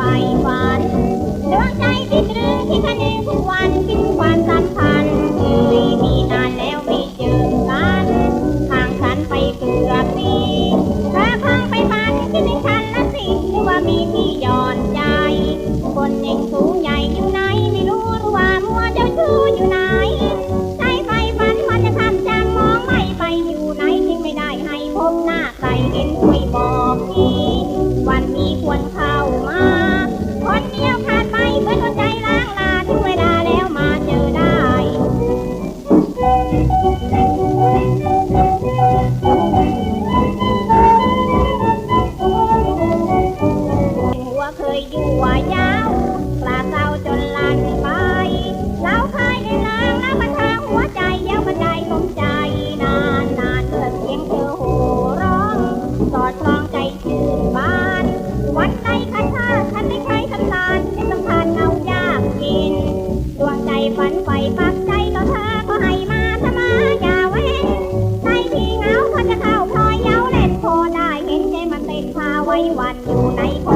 ไฟฝันดวงใจที่ตรึงที่คะแนนทุกวัน ไว้วันอยู่ในโพ